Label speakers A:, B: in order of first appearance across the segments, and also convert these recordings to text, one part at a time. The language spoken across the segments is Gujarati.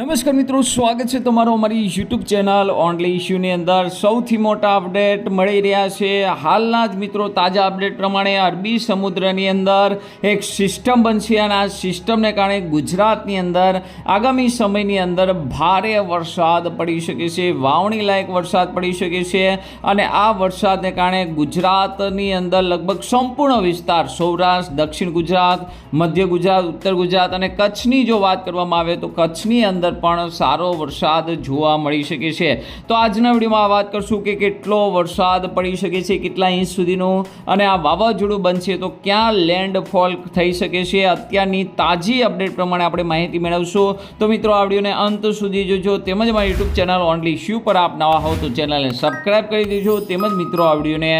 A: નમસ્કાર મિત્રો, સ્વાગત છે તમારો અમારી યુટ્યુબ ચેનલ ઓનલી ઇશ્યુની અંદર. સૌથી મોટા અપડેટ મળી રહ્યા છે. હાલના જ મિત્રો, તાજા અપડેટ પ્રમાણે અરબી સમુદ્રની અંદર એક સિસ્ટમ બનશે અને આ સિસ્ટમને કારણે ગુજરાતની અંદર આગામી સમયની અંદર ભારે વરસાદ પડી શકે છે વાવણી લાયક વરસાદ પડી શકે છે અને આ વરસાદને કારણે ગુજરાતની અંદર લગભગ સંપૂર્ણ વિસ્તાર, સૌરાષ્ટ્ર, દક્ષિણ ગુજરાત, મધ્ય ગુજરાત, ઉત્તર ગુજરાત અને કચ્છની જો વાત કરવામાં આવે તો કચ્છની અંદર પણ સારો વરસાદ જોવા મળી શકે છે. તો આજના વિડીયોમાં વાત કરશું કે કેટલો વરસાદ પડી શકે છે, કેટલા ઇંચ સુધીનું અને આ વાવાઝોડું બનશે તો ક્યાં લેન્ડફોલ થઈ શકે છે, અત્યારની તાજી અપડેટ પ્રમાણે આપણે માહિતી મેળવશું. તો મિત્રો, આ વિડીયોને અંત સુધી જોજો. તેમજ મારી યુટ્યુબ ચેનલ ઓનલી શ્યુ પર આપ નવા હો તો ચેનલને સબસ્ક્રાઈબ કરી દેજો. તેમજ મિત્રો, આ વિડીયોને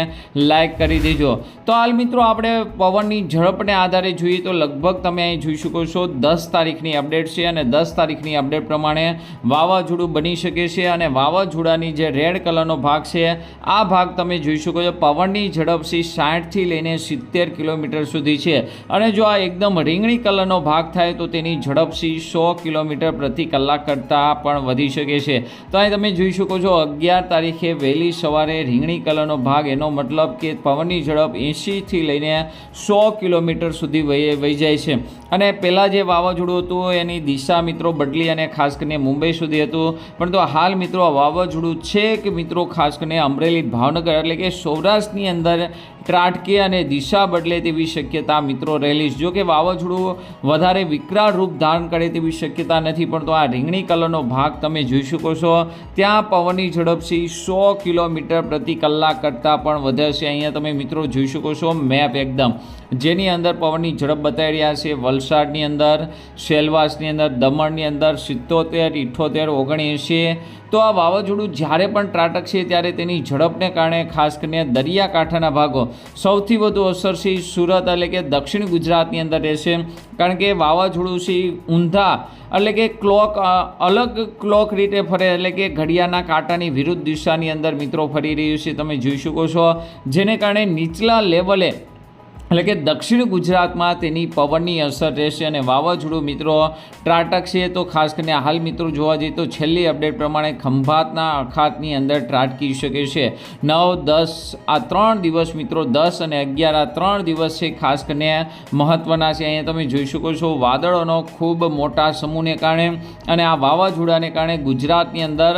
A: લાઇક કરી દેજો. તો હાલ મિત્રો, આપણે પવનની ઝડપને આધારે જોઈએ તો લગભગ તમે અહીં જોઈ શકો છો, દસ તારીખની અપડેટ છે અને દસ તારીખની અપડેટ પ્રમાણે વાવાઝોડું બની શકે છે અને વાવાઝોડાની જે રેડ કલરનો ભાગ છે, આ ભાગ તમે જોઈ શકો છો, પવનની ઝડપથી સાઠથી લઈને સિત્તેર કિલોમીટર સુધી છે. અને જો આ એકદમ રીંગણી કલરનો ભાગ થાય, તો તેની ઝડપથી સો કિલોમીટર પ્રતિ કલાક કરતાં પણ વધી શકે છે. તો અહીં તમે જોઈ શકો છો, અગિયાર તારીખે વહેલી સવારે રીંગણી કલરનો ભાગ, એનો મતલબ કે પવનની ઝડપ એંશીથી લઈને સો કિલોમીટર સુધી વહી જાય છે. અને પહેલાં જે વાવાઝોડું હતું, એની દિશા મિત્રો બદલી અને ખાસ કરીને મુંબઈ સુધી હતું. પરંતુ હાલ મિત્રો વાવાઝોડું છે કે મિત્રો ખાસ કરીને અમરેલી ભાવનગર એટલે કે સૌરાષ્ટ્રની અંદર ત્રાટકે અને દિશા બદલે તેવી શક્યતા મિત્રો રહેલી જો કે વાવાઝોડું વધારે વિકરાળ રૂપ ધારણ કરે તેવી શક્યતા નથી, પણ તો આ રીંગણી કલરનો ભાગ તમે જોઈ શકો છો. ત્યાં પવનની ઝડપ છે સો કિલોમીટર પ્રતિ કલાક કરતાં પણ વધે છે. અહીંયા તમે મિત્રો જોઈ શકો છો મેપ એકદમ. જેની અંદર પવનની ઝડપ બતાવી રહ્યા છે. વલસાડની અંદર, સેલવાસની અંદર, દમણની અંદર સિત્તોતેર ઇઠ્ઠોતેર ઓગણએંશી. તો આ વાવાઝોડું જ્યારે પણ ત્રાટકશે ત્યારે તેની ઝડપને કારણે ખાસ કરીને દરિયાકાંઠાના ભાગો સૌથી વધુ અસર છે સુરત એટલે કે દક્ષિણ ગુજરાતની અંદર રહેશે. કારણ કે વાવાઝોડું છે ઊંધા એટલે કે ક્લોક અલગ ક્લોક રીતે ફરે એટલે કે ઘડિયાળના કાંટાની વિરુદ્ધ દિશાની અંદર મિત્રો ફરી રહ્યું છે. તમે જોઈ શકો છો. જેને કારણે નીચલા લેવલે એટલે કે દક્ષિણ ગુજરાતમાં તેની પવનની અસર રહેશે અને વાવાઝોડું મિત્રો ત્રાટકશે. તો ખાસ કરીને હાલ મિત્રો જોવા જઈએ તો છેલ્લી અપડેટ પ્રમાણે ખંભાતના અખાતની અંદર ત્રાટકી શકે છે. નવ, દસ, આ ત્રણ દિવસ મિત્રો દસ અને અગિયાર, આ ત્રણ દિવસ છે ખાસ કરીને મહત્ત્વના છે. અહીંયા તમે જોઈ શકો છો વાદળોનો ખૂબ મોટા સમૂહને કારણે અને આ વાવાઝોડાને કારણે ગુજરાતની અંદર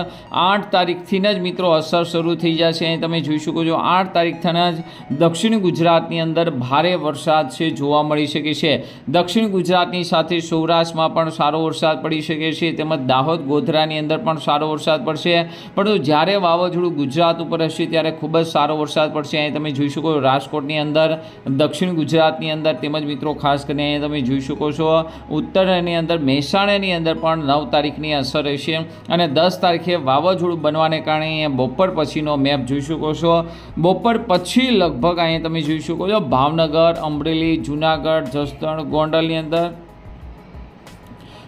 A: આઠ તારીખથી જ મિત્રો અસર શરૂ થઈ જશે. અહીં તમે જોઈ શકો છો આઠ તારીખથી જ દક્ષિણ ગુજરાતની અંદર ભારે વરસાદ છે, જોવા મળી શકે છે. દક્ષિણ ગુજરાતની સાથે સૌરાષ્ટ્રમાં પણ સારો વરસાદ પડી શકે છે, તેમજ દાહોદ, ગોધરાની અંદર પણ સારો વરસાદ પડશે. પરંતુ જ્યારે વાવાઝોડું ગુજરાત ઉપર હશે, ત્યારે ખૂબ જ સારો વરસાદ પડશે. અહીં તમે જોઈ શકો રાજકોટની અંદર, દક્ષિણ ગુજરાતની અંદર તેમજ મિત્રો, ખાસ કરીને અહીં તમે જોઈ શકો છો, ઉત્તરની અંદર, મહેસાણાની અંદર પણ નવ તારીખની અસર રહેશે અને દસ તારીખે વાવાઝોડું બનવાને કારણે અહીંયા બપોર પછીનો મેપ જોઈ શકો છો. બપોર પછી લગભગ અહીંયા તમે જોઈ શકો છો, ભાવનગર અમરેલી, જુનાગઢ, જસદણ, ગોંડલની અંદર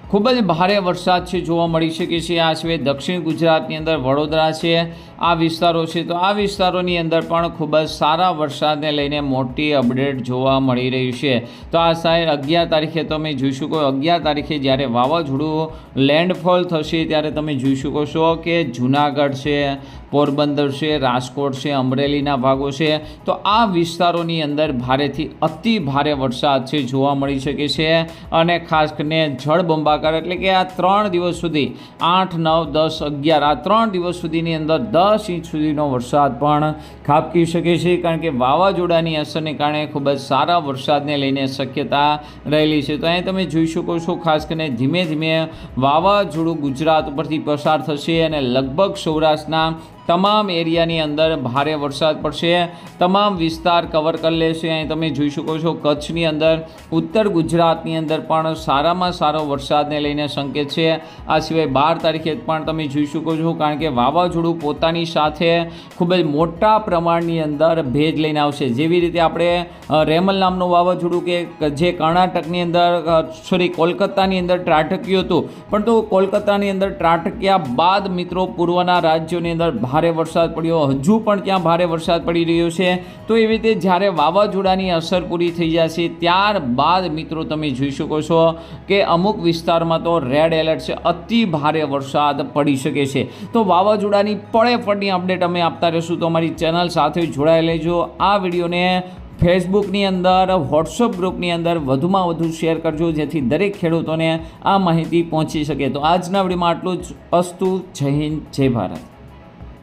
A: ખૂબ જ ભારે વરસાદ છે જોવા મળી શકે છે. આ સિવાય દક્ષિણ ગુજરાતની અંદર વડોદરા છે આ વિસ્તારો છે, તો આ વિસ્તારોની અંદર પણ ખૂબ જ સારા વરસાદને લઈને મોટી અપડેટ જોવા મળી રહી છે. તો આ સાહેબ, અગિયાર તારીખે તમે જોઈ શકો અગિયાર તારીખે જ્યારે વાવાઝોડું લેન્ડફોલ થશે ત્યારે તમે જોઈ શકો છો કે જુનાગઢ છે, પોરબંદર છે, રાજકોટ છે, અમરેલીના ભાગો છે. તો આ વિસ્તારોની અંદર ભારેથી અતિ ભારે વરસાદ છે, જોવા મળી શકે છે. અને ખાસ કરીને જળબંબાકાર એટલે કે આ ત્રણ દિવસ સુધી, આઠ, નવ, દસ, અગિયાર, આ ત્રણ દિવસ સુધીની અંદર દસ ઇંચ સુધીનો વરસાદ પણ ખાબકી શકે છે, કારણ કે વાવાઝોડાની અસરને કારણે ખૂબ જ સારા વરસાદને લઈને શક્યતા રહેલી છે. તો અહીં તમે જોઈ શકો છો, ખાસ કરીને ધીમે ધીમે વાવાઝોડું ગુજરાત ઉપરથી પસાર થશે અને લગભગ સૌરાષ્ટ્રના તમામ એરિયાની અંદર ભારે વરસાદ પડશે. તમામ વિસ્તાર કવર કરી લેશે. અહીં તમે જોઈ શકો છો કચ્છની અંદર, ઉત્તર ગુજરાતની અંદર પણ સારામાં સારો વરસાદને લઈને સંકેત છે. આ સિવાય બાર તારીખે પણ તમે જોઈ શકો છો કારણ કે વાવાઝોડું પોતાની સાથે ખૂબ જ મોટા પ્રમાણની અંદર ભેજ લઈને આવશે. જેવી રીતે આપણે રેમલ નામનું વાવાઝોડું કે જે કર્ણાટકની અંદર સોરી કોલકાતાની અંદર ત્રાટક્યું હતું. પણ તો કોલકાતાની અંદર ત્રાટક્યા બાદ મિત્રો પૂર્વના રાજ્યોની અંદર ભારે વરસાદ પડ્યો. હજુ પણ ત્યાં ભારે વરસાદ પડી રહ્યો છે. તો એવી રીતે જ્યારે વાવાઝોડાની અસર પૂરી થઈ જશે, ત્યારબાદ મિત્રો તમે જોઈ શકો છો કે અમુક વિસ્તારમાં તો રેડ એલર્ટ છે. અતિ ભારે વરસાદ પડી શકે છે. તો વાવાઝોડાની પળે પડની અપડેટ અમે આપતા રહીશું. તો અમારી ચેનલ સાથે જોડાઈ લેજો આ વિડીયોને ફેસબુકની અંદર, વોટ્સઅપ ગ્રુપની અંદર વધુમાં વધુ શેર કરજો, જેથી દરેક ખેડૂતોને આ માહિતી પહોંચી શકે. તો આજના વિડીયોમાં આટલું જ. અસ્તુ, જય હિન્દ, જય ભારત.